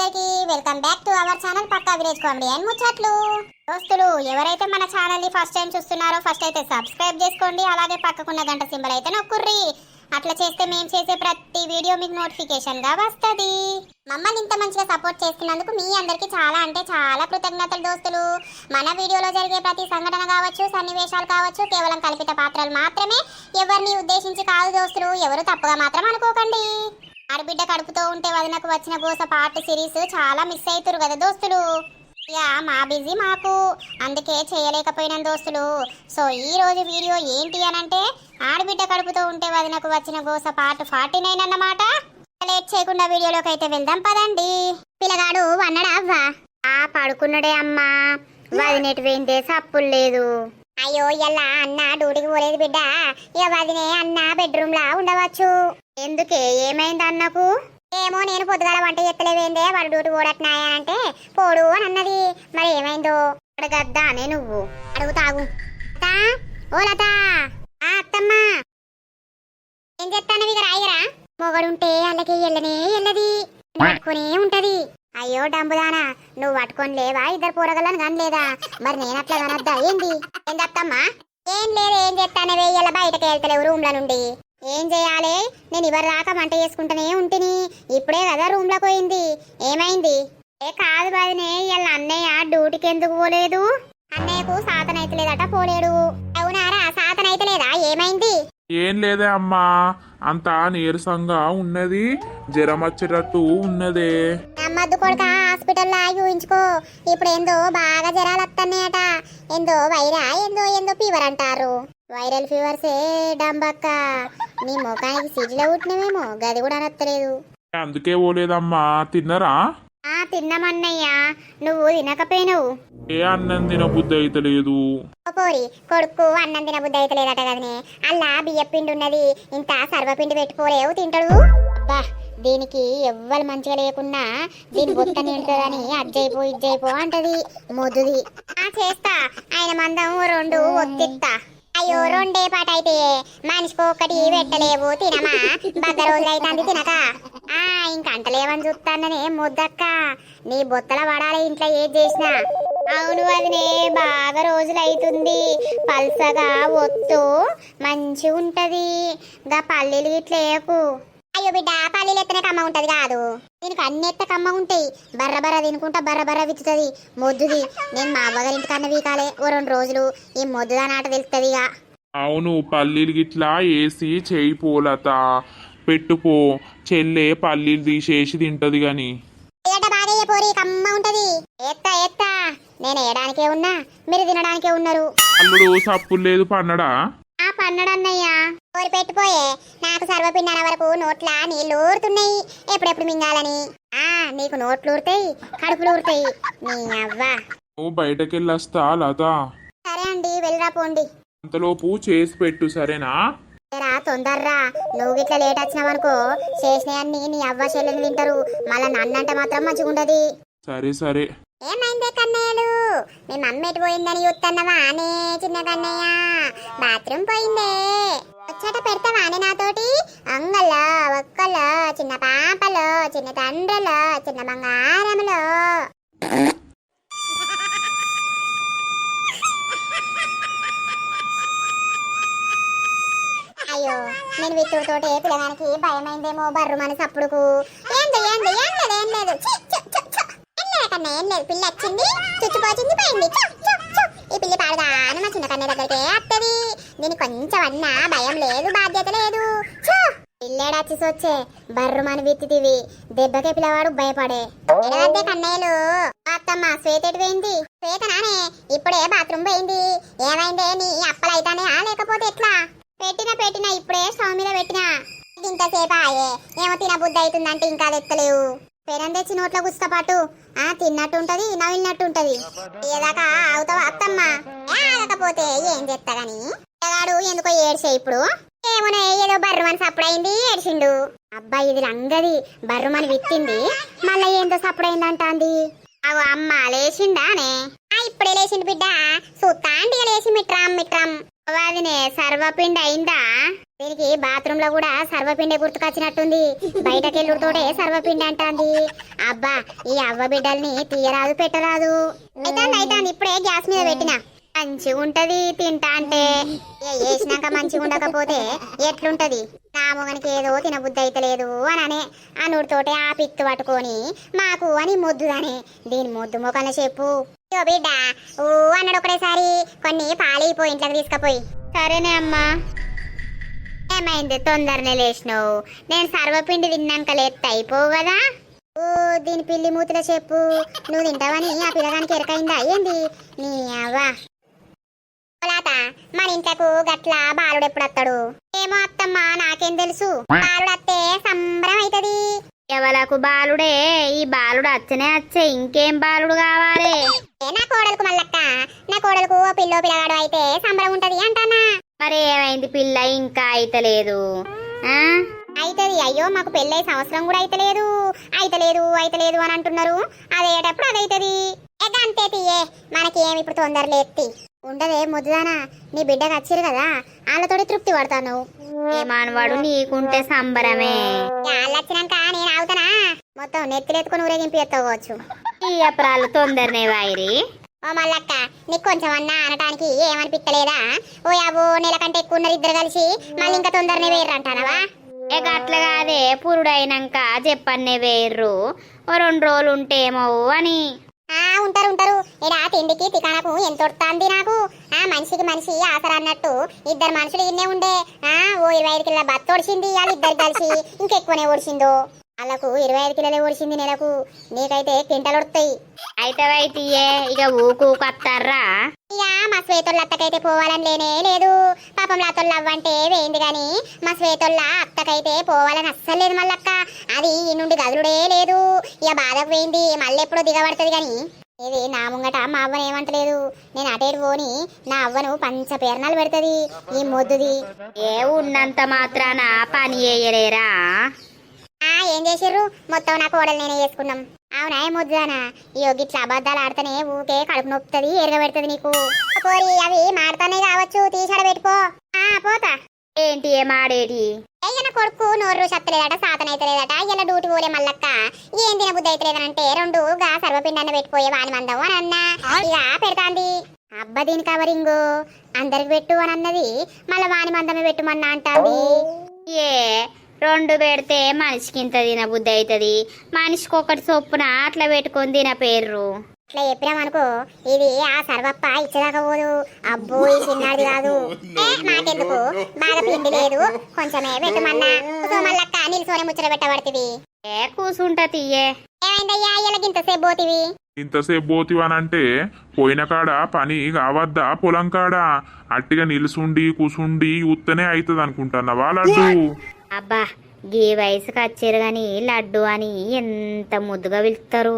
అందరికీ welcome back to our channel Pakka village comedy and ముచ్చట్లు. దోస్తులు ఎవరైతే మన ఛానల్ని ఫస్ట్ టైం చూస్తున్నారో ఫస్ట్ అయితే సబ్స్క్రైబ్ చేసుకోండి. అలాగే పక్కకున్న గంట సింబల్ అయితే నొక్కుర్రి. అట్లా చేస్తే మేము చేసే ప్రతి వీడియో మీకు నోటిఫికేషన్గా వస్తది. మమ్మల్ని ఇంత మంచిగా సపోర్ట్ చేస్తున్నందుకు మీ అందరికి చాలా అంటే చాలా కృతజ్ఞతలు దోస్తులు. మన వీడియోలో జరిగే ప్రతి సంఘటన కావచ్చు సన్నివేశాలు కావచ్చు కేవలం కల్పిత పాత్రలు మాత్రమే ఎవరిని ఉద్దేశించి కాదు దోస్తులు. ఎవరు తప్పుగా మాత్రం అనుకోకండి. ఆడబిడ్డ కడుపుతో ఉంటే వదినకు వచ్చిన గోస పార్ట్ సిరీస్ చాలా మిస్ అవుతారు కదా దోస్తులు. యా మా బిజీ మాకు. అందుకే చేయలేకపోయినాం దోస్తులు. సో ఈ రోజు వీడియో ఏంటి అని అంటే ఆడబిడ్డ కడుపుతో ఉంటే వదినకు వచ్చిన గోస పార్ట్ ఫార్టీ నైన్ అన్నమాట. లేట్ చేయకుండా వీడియోలోకి అయితే వెళ్దాం పదండి. పిల్లగాడు అన్నడా అవ్వా? ఆ పడుకున్నాడే అమ్మా. వదినెటు పోయిందే సప్పులు లేదు. అయ్యో ఇలా అన్న డ్యూటీకి పోలేదు బిడ్డ. ఇక వదినే అన్న బెడ్రూమ్ లా ఉండవచ్చు. ఎందుకే? ఏమైంది అన్నకు? ఏమో నేను పొద్దుగాల వంట ఎత్తలేవేందే వాడు డ్యూటీ పోడట్నాయా అంటే పోడు అని అన్నది. మరి ఏమైందో? అడగద్దా అనే నువ్వు. అడుగుతాగు లతా ఓ లత. ఆ అత్తమ్మ. ఏం చెప్తాను ఇక రాయరా? మొగడుంటే అల్లకి ఎల్లనే ఎల్లది పట్టుకునే ఉంటది. అయ్యో డంబుదానా. నువ్వు పట్టుకొని లేవా? ఇద్దరు పూరగలను కనలేదా? మరి నేను అట్లా కనద్దా? ఏంది? ఏం చెప్తామ్మా ఏం లేదు ఏం చెప్తానే వెయ్యాల బయటకు వెళ్తలేవు రూమ్ల నుండి. ఏం చేయాలి? నేను ఇవరి రాక వంట చేసుకుంటూనే ఉంటిని. ఇప్పుడే కదా రూమ్లో పోయింది. ఏమైంది? ఏ కాదు బాదినే ఇవాళ అన్నయ్య డ్యూటీకి ఎందుకు పోలేదు? అన్నయ్యకు సాతనైతలేదట పోలేడు. అవునారా సాతనైతలేదా ఏమైంది? ఏం లేదే అమ్మా అంతా నీరసంగా ఉన్నది జ్వరం వచ్చేటట్టు ఉన్నదే. నమ్మద్దు కొడుక హాస్పిటల్లో ఊహించుకో. ఇప్పుడు ఏందో బాగా జ్వరాలు వస్తున్నాయట ఏందో వైరా ఏందో ఏందో ఫీవర్ అంటారు. వైరల్ ఫీవర్సే డంబక్క. నీ ముఖానికి సిడ్లో పుట్టినవేమో గది కూడా అనత్తలేదు అందుకే పోలేదమ్మా తిన్నరా? ఆ తిన్నామన్నయ్యా. నువ్వు తినకపోయినావు. ఏ అన్నం తినబుద్ధి అయితే లేదు. పోరి కొడుకు అన్నం తినబుద్ధి అయితే లేదట కదనే. అల్లా బియ్య పిండి ఉన్నది ఇంత సర్వపిండి పెట్టుకోలేవు తింటాడు. అబ్బా దీనికి ఎవ్వరు మంచిగా లేకున్నా దీని బొత్త నిండుతుందని అజ్జైపో ఇజ్జైపో అంటది మొద్దుది. ఆ చేస్తా. ఆయన మందం రెండు ఒత్తిస్తా అయ్యో రెండే పాట అయితే మనిషికి ఒక్కటి పెట్టలేవు తినమా? బద్ద రోజులు అయితే తినక. ఆ ఇంకంటలేవని చూస్తాననే ముద్దక్క. నీ బొత్తల పడాలి ఇంట్లో ఏది చేసినా. అవును అదినే బాగా రోజులు అవుతుంది పల్సగా ఒత్తు మంచి ఉంటది గా పల్లెలు ఇట్లా అయ్యో బిడ్డ పల్లీలు ఎత్తనే కమ్మ ఉంటది కాదు. దీనికి అన్ని ఎత్త కమ్మ ఉంటాయి. బర్ర బర్ర తినుకుంటా బర్ర బర్ర విచ్చుతుంది. మొద్దుది నేను మా అవ్వగారి ఇంటికన్నా వీకాలే. ఓ రెండు రోజులు ఈ మొద్దుదా నాట తెలుస్తుంది ఇక అవును పల్లీలు గిట్లా వేసి చేయి పోలత. పెట్టుపో చెల్లె పల్లీలు తీసేసి తింటది గాని. ఏట బాగా పోరి కమ్మ ఉంటది. ఎత్తా ఎత్తా. నేను వేయడానికే ఉన్నా మీరు తినడానికే ఉన్నారు. అల్లుడు సప్పులు లేదు పన్నడా? ఆ పన్నడన్నయ్యా. కోరి పెట్టిపోయే నాకు సర్వపిండి అనే వరకు నోట్ల నీళ్ళు ఊరుతున్నాయి. ఎప్పుడెప్పుడు మింగాలని? ఆ నీకు నోట్లు ఊరుతాయి కడుపులు ఊరుతాయి. నీ అవ్వ. నువ్వు బయటకెళ్ళొస్తా లత. సరే అండి వెళ్ళరా పోండి. అంతలోపు చేసి పెట్టు సరేనా? రా తొందర్రా. నువ్వు గిట్ల లేట్ వచ్చినావనుకో చేసినవన్నీ నీ అవ్వ చెల్లెలు తింటారు మళ్ళా నన్నంటే మాత్రం మంచిగుండదు. సరే సరే. ఏమైందే కన్నయ్యలు? మీ మమ్మీ ఎటు పోయిందని చూస్తున్నావా అనే చిన్న కన్నయ్య. బాత్రూమ్ పోయిందే. వచ్చాట పెడతావానే నాతోటి? అంగల్లో ఒక్కలో చిన్న పాపలో చిన్న తండ్రిలో చిన్న బంగారములో అయ్యో నేను విత్తుతోటి పిల్లగానికి భయమైందేమో బర్రు మనసు అప్పుడుకు ఏంది ఏంది ఏం లేదు ఏం లేదు. కన్నా ఏం లేదు పిల్ల వచ్చింది చుచ్చిపోచింది పోయింది. ఈ పిల్లి పాడగానే మా చిన్న కన్న దగ్గరికి అత్తది దీని కొంచెం అన్నా భయం లేదు బాధ్యత లేదు. ఛ. పిల్లేడచ్చి సొచ్చే బర్రు మన విత్తివి దెబ్బకే పిల్లవాడు భయపడే. ఎడవద్దే కన్నయ్యలు? అత్తమ్మ శ్వేత పోయింది? శ్వేత నానే ఇప్పుడే బాత్రూమ్ పోయింది. ఏమైందే నీ అప్పలైతానే? లేకపోతే ఎట్లా? పెట్టినా పెట్టినా ఇప్పుడే స్టవ్ మీద పెట్టినా. ఇంతసేపు ఆయే ఏమో తినబుద్ధి అవుతుందంటే ఇంకా తెత్తలేవు పెరం తెచ్చి నోట్లో గుస్తపాటు ఆ తిన్నట్టు ఉంటది నవ్వినట్టు ఉంటది ఏదాకా అవుతావా అత్తమ్మ? ఏ ఆగకపోతే ఏం చేస్తా గాని? పిల్లగాడు ఎందుకో ఏడ్చే ఇప్పుడు? ఏమోనే ఏదో బర్రుమని సప్పుడైంది ఏడ్చిండు. అబ్బాయి ఇది రంగది. బర్రుమని విత్తింది. మళ్ళీ ఏందో సప్పుడైందంటాంది అవు అమ్మ లేచిండానే. ఆ ఇప్పుడే లేచిండు బిడ్డ. సుత్తాండి లేచి మిట్రామ్ మిట్రామ్ వాదినే సర్వపిండి అయిందా? దీనికి బాత్రూమ్లో కూడా సర్వపిండి గుర్తుకొచ్చినట్టుంది. బయటకెళ్ళుడుతోటే సర్వపిండి అంటాంది. అబ్బా ఈ అవ్వ బిడ్డల్ని తీయరాదు పెట్టరాదు. అయితే అయితే ఇప్పుడే గ్యాస్ మీద పెట్టిన. మంచిగా ఉంటది తింటా అంటే. వేసినాక మంచిగా ఉండకపోతే ఎట్లుంటది? నా మొగనికి ఏదో తినబుద్ధి అయితలేదు అని అనే అనుడితోటే ఆ పిత్తు పట్టుకొని మాకు అని మొద్దుదనే. దీని మొద్దు మొక్కల చెప్పు. ఇగో బిడ్డ ఊ అన్నాడు ఒకటేసారి. కొన్ని పాలైపోయి ఇంట్లోకి తీసుకుపోయి. సరేనే అమ్మా. ఏమైంది? తొందరనే లేచినావు. నేను సర్వపిండి తిన్నాక లేత్త అయిపోవు కదా? ఓ దీని పిల్లి మూతిలో చెప్పు. నువ్వు తింటావని ఆ పిల్లగానికి ఎరకైందా? ఏంది? నీ అవ్వా. లాత మన ఇంట్లకు గట్ల బాలుడు ఎప్పుడు వస్తాడు ఏమో అత్తమ్మ నాకేం తెలుసు. బాలుడు అత్తే సంబరం అవుతుంది ఎవలకు బాలుడే? ఈ బాలుడు అచ్చనే అచ్చే ఇంకేం బాలుడు కావాలి? నా కోడలకు మల్లక్క? నా కోడలకు ఓ పిల్లో పిల్లగాడు అయితే సంబరం ఉంటది అంటానా? మరి ఏమైంది పిల్ల? ఇంకా అయితలేదు. ఆ? అయితది. అయ్యో మాకు పెళ్ళై సంవత్సరం కూడా అయితలేదు. అయితలేదు అయితలేదు అని అంటున్నారు. అదేటప్పుడు అదైతది. ఎగ్గ అంతే తీయే. మనకి ఏమి ఇప్పుడు తొందర లేత్తి ఉండదే ముద్దుదానా నీ బిడ్డకు వచ్చిరు కదా వాళ్ళతోటి తృప్తి పడతాను. ఏ మానవాడు నీకుంటే సంబరమే. వాళ్ళు వచ్చినాక నేను ఆగుతానా? మొత్తం నెత్తిలెత్తుకుని ఊరేగింపు ఎత్తవచ్చు ఈ అప్రాలు తొందరనే వాయిరి. ఓ మల్లక్క నీకు కొంచెం అన్నా అనటానికి ఏమనిపిస్తలేదా ఓ యాబో నెల కంటే ఎక్కువ ఉన్నారు ఇద్దరు కలిసి మళ్ళీ ఇంకా తొందరనే వేర్రు అంటానవా? ఏ గట్ల కాదే పురుడైనాక చెప్పన్నే వేర్రు ఓ రెండు రోజులు ఉంటేమో అని. ఆ ఉంటారు ఉంటారు. ఇడ తిండికి తికానకు ఎంత వస్తుంది నాకు? ఆ మనిషికి మనిషి ఆసరా అన్నట్టు. ఇద్దరు మనుషులు ఇన్నే ఉండే. ఆ ఓ ఇరవై ఐదు కిలో బత్త ఒడిచింది వాళ్ళు ఇద్దరు కలిసి. ఇంకెక్కువనే ఒడిచిందో వాళ్ళకు ఇరవై ఐదు కిలోలే ఒడిచింది నెలకు. నీకైతే కింటలు వస్తాయి అయితే వైతియే ఇక ఊకు కత్తారా ఇక మా శ్వేతోళ్ళ అత్తకైతే పోవాలని లేనే లేదు. పాపం లాతోళ్ళ అవ్వంటే వేయింది గాని మా శ్వేతోళ్ళ అత్తకైతే పోవాలని అస్సలు లేదు మళ్ళక్క అది ఈ నుండి గదులుడే లేదు. ఇక బాధకు పోయింది మళ్ళీ ఎప్పుడో దిగబడుతుంది గాని. ఇది నా ముంగట మా అవ్వని ఏమంటలేదు. నేను అటేడు పోని నా అవ్వను పంచ పేరణాలు పెడుతుంది. ఈ మొద్దుది. ఏ ఉన్నంత మాత్రాన పని చేయలేరా? ఏం చేసిర్రు? మొత్తం నా కోడలు నేనే చేసుకున్నాం. అవునా ముద్దానా ఈ గిట్ల అబద్ధాలు ఆడితేనే ఊకే కడుపు నొప్పుతుంది ఎరగబెడుతుంది నీకు. పోరి అవి మాడతానే కావచ్చు తీసాడ పెట్టుకో. ఆ పోతా. ఏంటి ఏ మాడేటి అయ్యన కొడుకు నోరు సత్తలేదట సాతనైతలేదట ఇలా డ్యూటీ పోలే మల్లక్క. ఏం తిన బుద్ధి అయితలేదనంటే రెండు గా సర్వపిండాన్ని పెట్టిపోయే వాని మందం అని అన్నా. ఇక పెడతాంది. అబ్బ దీని కవరింగ్ అందరికి పెట్టు అని అన్నది మళ్ళీ వాని మందమే పెట్టుమన్నా అంటాంది. ఏ రెండు పెడితే మనిషికి ఇంత తినబుద్ధి అవుతుంది మనిషికి ఒకటి చొప్పున అట్లా పెట్టుకొని తిన పేర్రు. ఇట్లా చెప్పినామనుకో ఇది ఆ సర్వప్ప ఇచ్చేదాకా పోదు. అబ్బో ఈ చిన్నాడిది కాదు. ఏ, మాకెందుకు? బాగా పిండి లేదు. కొంచెమే పెట్టమన్నా. సో మళ్ళక్క నిల్సోనే ముచ్చట పెట్టబడుతుంది ఏ కూసుంటా తీయే ఏమైందయ్యా? ఇలా ఇంతసేపు పోతివి. ఇంతసేపు పోతివానంటే పోయిన కాడ పని కావద్దా? పొలం కాడ. అట్టిగా నిలుసుండి కూసుండి ఉత్తనే అవుతుంది అనుకుంటున్నావా లడ్డు? అబ్బా గీ వయసుకి వచ్చారు గాని లడ్డు అని ఎంత ముద్దుగా పిలుస్తారు?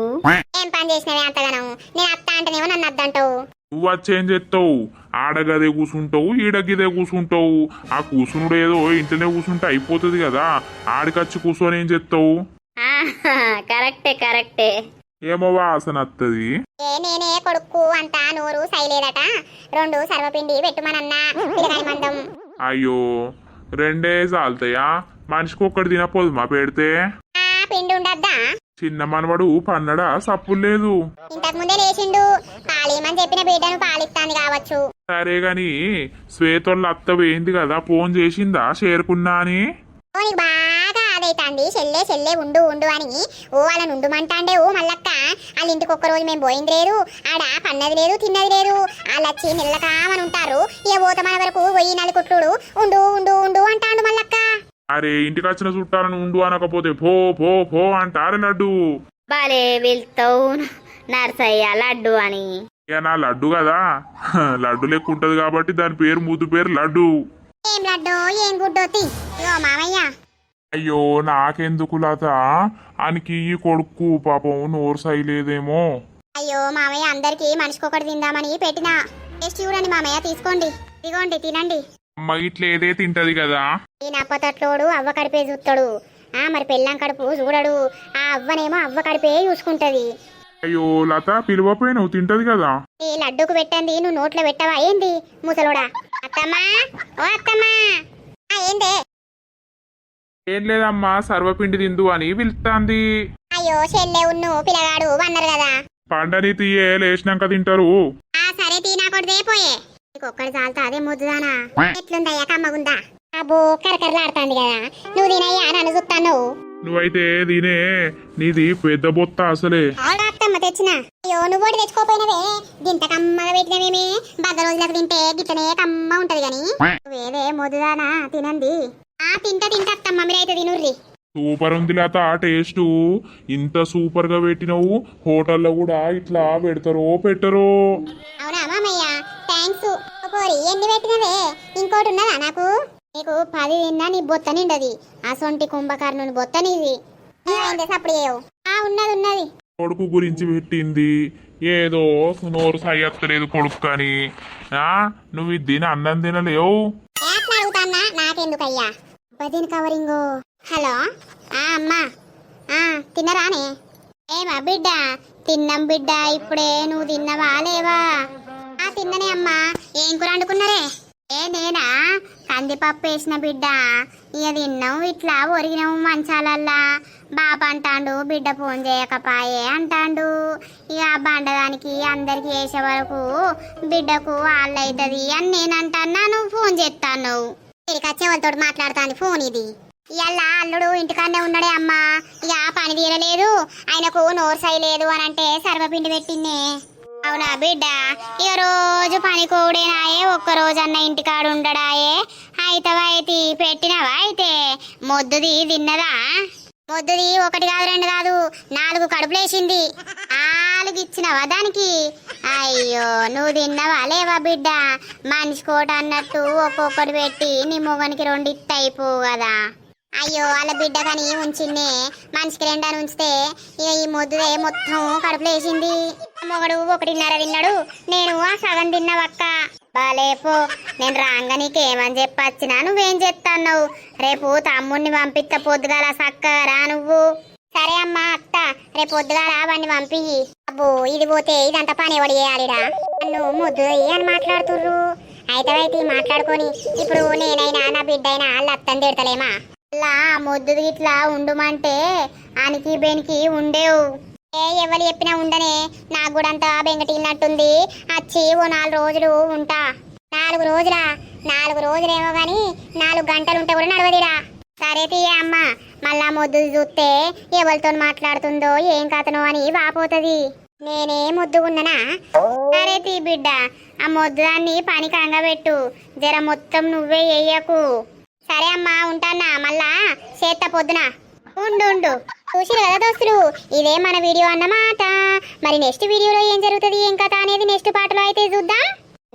ఏం పని చేసినవే అంతగానం? నేను అత్త అంటేనేమో నన్ను అద్దంటావు. నువ్వు వచ్చేం చేస్తావు? ఆడగదే కూసుంటావు ఈడగిదే కూసుంటావు. ఆ కూసునుడు ఏదో ఇంట్లోనే కూసుంటే అయిపోతుంది కదా ఆడికచ్చి కూర్చొని ఏం చేస్తావు? కరెక్టే కరెక్టే. ఏమో వాసన వస్తుంది నేనే కొడుకు అంతా నోరు సైలేదట. రెండు సర్వపిండి పెట్టుమనన్నా మందం. అయ్యో. రెండే చాలుతాయా మనిషికి ఒక్కటి తినపోదు మా పెడితే? పిండి ఉండద్దా? చిన్న మనవడు పన్నడా సప్పులు లేదు. ఇంతకు ముందే లేచిండు. పాలేమని చెప్పిన బిడ్డను పాలిస్తాంది కావచ్చు. సరే గాని శ్వేతోళ్ళ అత్త పోయింది కదా ఫోన్ చేసిందా? చేరుకున్నా అని ఓ నీకు బాగా ఆదైతాంది చెల్లే చెల్లే ఉండు ఉండు అని. ఓ వాళ్ళని ఉండుమంటాండే ఓ మల్లక్క వాళ్ళ ఇంటికి ఒక్క రోజు మేము పోయింది లేదు. ఆడ పన్నది లేదు తిన్నది లేదు. వాళ్ళు వచ్చి నిల్లకామని ఉంటారు ఏ పోత మన వరకు పోయి నలుకుట్లుడు. ఉండు ఉండు ఉండు అంటాండు మల్లక్క. అరే ఇంటికి వచ్చిన చుట్టాలను ఉండు అనకపోతే పో పో పో అంటారు లడ్డు. భలే వెళ్తావు నర్సయ్య లడ్డు అని. ఇక నా లడ్డు కదా? లడ్డు లెక్క ఉంటది కాబట్టి దాని పేరు ముద్దు పేరు లడ్డు. ఏం లడ్డో? ఏం గుడ్డో? తి. ఇగో మామయ్య. అయ్యో నాకెందుకు లత? ఆనికి ఈ కొడుకు పాపం నోరు సైలేదేమో. అయ్యో మామయ్య అందరికి మనిషికొకటి తిందామని పెట్టినా. టేస్ట్ చూడండి మామయ్య తీసుకోండి. ఇదిగోండి తినండి. అమ్మ ఇట్లా ఏదే తింటది కదా? ఈ నప్పతట్లోడు అవ్వ కడిపే చూస్తాడు ఆ మరి పెళ్ళాం కడుపు చూడడు. ఆ అవ్వనేమో అవ్వ కడిపే చూసుకుంటది. అయ్యో లత పిలువపోయినావు తింటది కదా? ఈ లడ్డుకు పెట్టండి నువ్వు నోట్లో పెట్టవా? ఏంది ముసలోడా? అత్తమ్మా ఓ అత్తమ్మా. ఆ, ఏందే? ఏం లేదమ్మా సర్వపిండి తిందు అని పిలుస్తాంది అయ్యో చెల్లె ఉన్ను పిల్లగాడు అన్నారు కదా. పండని తీయే లేచినాక తింటారు. ఆ సరే తీ నా కొడుదే పోయే. ఒక్కడి చాలుతా అదే ముద్దుదానా ఎట్లుందయ్యా కమ్మగుందా అబ్బో కరకరలాడుతాంది కదా. నువ్వు తినయ్యా నన్ను చూస్తాను నువ్వైతే దీనే నీది పెద్ద బొత్త అసలే. అత్తమ్మ తెచ్చిన? అయ్యో నువ్వు ఒకటి తెచ్చుకోపోయినవే. గింత కమ్మగా పెట్టినవేమే బద్ద రోజులకు తింటే గిట్లనే కమ్మ ఉంటది గాని. వేరే ముద్దుదానా తినండి ఆ తింటా తింటా అత్తమ్మ మీరైతే తినుర్రి. సూపర్ ఉంది లేత టేస్ట్. ఇంత సూపర్గా పెట్టినవు హోటల్లో కూడా ఇట్లా పెడతారో పెట్టరో. అవునా మామయ్య? థ్యాంక్స్ పోరి ఎన్ని పెట్టినవే? ఇంకోటి ఉన్నదా నాకు? నీకు పది తిన్నా నీ బొత్త నిండది. అసొంటి కుంభకర్ణుని బొత్త నీది. ఆ ఉన్నది ఉన్నది. కొడుకు గురించి పెట్టింది. ఏదో నోరు సయ్యత్తలేదు కొడుకు కానీ ఆ నువ్వు ఇది అన్నం తినలేవు. నాకెందుకయ్యా? బదిన్ కవరింగు. హలో? ఆ అమ్మా. ఆ తిన్నరానే? ఏమా బిడ్డ? తిన్నాం బిడ్డ ఇప్పుడే నువ్వు తిన్నవా లేవా? ఆ తిన్ననే అమ్మా. ఏం కూర వండుకున్నారే? ఏ నేనా? కందిపప్పు వేసిన బిడ్డ. ఇక తిన్నాం ఇట్లా ఒరిగినాము మంచాలల్లా. బాబా అంటాండు బిడ్డ ఫోన్ చేయకపాయే అంటాండు. ఇక ఆ బండదానికి అందరికి వేసే వరకు బిడ్డకు వాళ్ళు అవుతుంది అని నేను అంటాను నువ్వు ఫోన్ చేస్తాను ఇక చెవులతోటి మాట్లాడుతాను ఫోన్ ఇది. ఇవాళ అల్లుడు ఇంటికాడనే ఉన్నాడే అమ్మా. ఇక పని తీరలేదు. ఆయనకు నోరు సైలేదు అని అంటే సర్వపిండి పెట్టిందే. అవునా బిడ్డ? ఇక రోజు పని కూడేనాయే ఒక్క రోజన్న ఇంటికాడు ఉండడాయే. అయితే? పెట్టినవా అయితే? మొద్దుది తిన్నదా? మొద్దుది ఒకటి కాదు రెండు కాదు నాలుగు కడుపులేసింది. నాలుగు ఇచ్చినవా దానికి? అయ్యో నువ్వు తిన్నవా? లేవా బిడ్డ? మనిషి కోట అన్నట్టు ఒక్కొక్కటి పెట్టి నీ మొగనికి రెండు ఇత్త అయిపోవు కదా. అయ్యో వాళ్ళ బిడ్డ కానీ ఉంచిందే? మనిషికి రెండని ఉంచితే ఇక ఈ మొద్దుదే మొత్తం కడుపులేసింది మొగడు ఒకటిన్నర తిన్నాడు. నేను ఆ సగం తిన్నావక్క. బాలేపో నేను రాగా నీకేమని చెప్పొచ్చినా? నువ్వేం చెప్తావు రేపు తమ్ముడిని పంపిస్తా పొద్దుగాల సక్కరా నువ్వు. సరే అమ్మా అత్త. రేపు పొద్దుగాల వాడిని పంపి అబ్బో ఇది పోతే ఇదంతా పని ఎవడు చేయాలిరా. నన్ను ముద్దు అని మాట్లాడుతుర్రు. అయితే అయితే మాట్లాడుకొని ఇప్పుడు నేనైనా నా బిడ్డైనా వాళ్ళ అత్తని తిడతలేమా? అలా ముద్దు ఇట్లా ఉండుమంటే ఆనికి బెనికి ఉండేవు. ఏ ఎవరు చెప్పినా ఉండనే. నాకు కూడా అంతా బెంగటిల్లినట్టుంది. వచ్చి ఓ నాలుగు రోజులు ఉంటా. నాలుగు రోజులా? నాలుగు రోజులేమో గాని నాలుగు గంటలు ఉంటే కూడా నడవదిరా. సరే తీయ అమ్మ. మళ్ళా మొద్దు చూస్తే ఎవరితో మాట్లాడుతుందో ఏం కథనో అని వాపోతుంది. నేనే ముద్దుగున్నానా? సరే తీ బిడ్డ ఆ మొద్దుదాన్ని పని కంగబెట్టు. జర మొత్తం నువ్వే వేయకు సరే అమ్మా ఉంటానా? మళ్ళా చేత పొద్దున. ఉండు ఉండు. చూసిరు కదా దోస్తులు ఇదే మన వీడియో అన్నమాట. మరి నెక్స్ట్ వీడియోలో ఏం జరుగుతుంది ఏం కథ అనేది నెక్స్ట్ పాటలో అయితే చూద్దాం.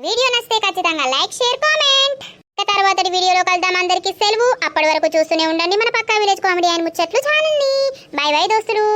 వీడియో నచ్చితే ఖచ్చితంగా లైక్ షేర్ కామెంట్. ఇక వీడియోలో కలుద్దాం. అందరికీ సెలవు. అప్పటి వరకు చూస్తూనే ఉండండి మన పక్కా విలేజ్ కామెడీ అని ముచ్చట్లు ఛానల్ని. బాయ్ బాయ్ దోస్తులు.